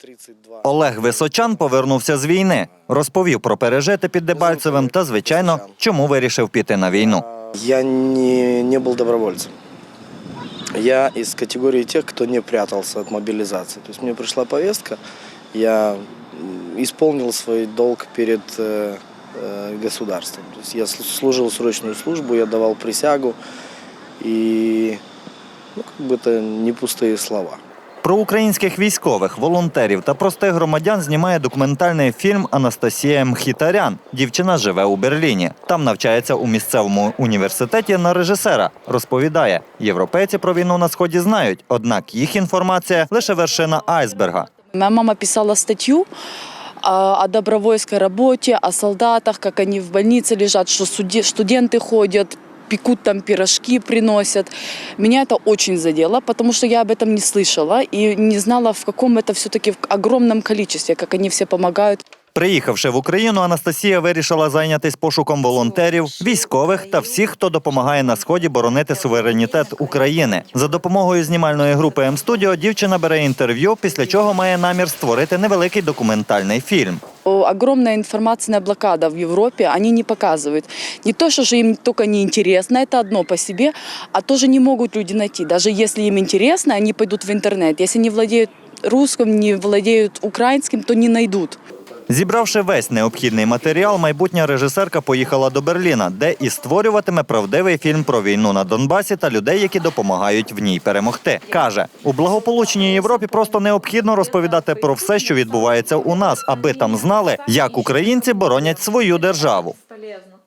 32. Олег Височан повернувся з війни, розповів про пережити під Дебальцевим та, звичайно, чому вирішив піти на війну. Я не, не был добровольцем. Я из категории тех, кто не прятался от мобилизации. То есть мне пришла повестка, я м, исполнил свой долг перед э, э, государством. То есть я слу- служил срочную службу, я давал присягу, и ну, как бы это не пустые слова. Про українських військових, волонтерів та простих громадян знімає документальний фільм Анастасія Мхітарян. Дівчина живе у Берліні. Там навчається у місцевому університеті на режисера. Розповідає, європейці про війну на сході знають, однак їх інформація лише вершина айсберга. Моя мама писала статью а, о добровольской работе, о солдатах, как они в больнице лежат, что суде- студенты ходят, пекут там пирожки, приносят. Меня это очень задело, потому что я об этом не слышала и не знала, в каком это все-таки огромном количестве, как они все помогают. Приїхавши в Україну, Анастасія вирішила зайнятися пошуком волонтерів, військових та всіх, хто допомагає на сході боронити суверенітет України. За допомогою знімальної групи М-студіо дівчина бере інтерв'ю, після чого має намір створити невеликий документальний фільм. О, Огромная информационная блокада в Европе, они не показывают. Не то, что же им только не интересно, это одно по себе, а тоже не могут люди найти. Даже если им интересно, они пойдут в интернет. Если не владеют русским, не владеют украинским, то не найдут. Зібравши весь необхідний матеріал, майбутня режисерка поїхала до Берліна, де і створюватиме правдивий фільм про війну на Донбасі та людей, які допомагають в ній перемогти. каже у благополучній Європі просто необхідно розповідати про все, що відбувається у нас, аби там знали, як українці боронять свою державу.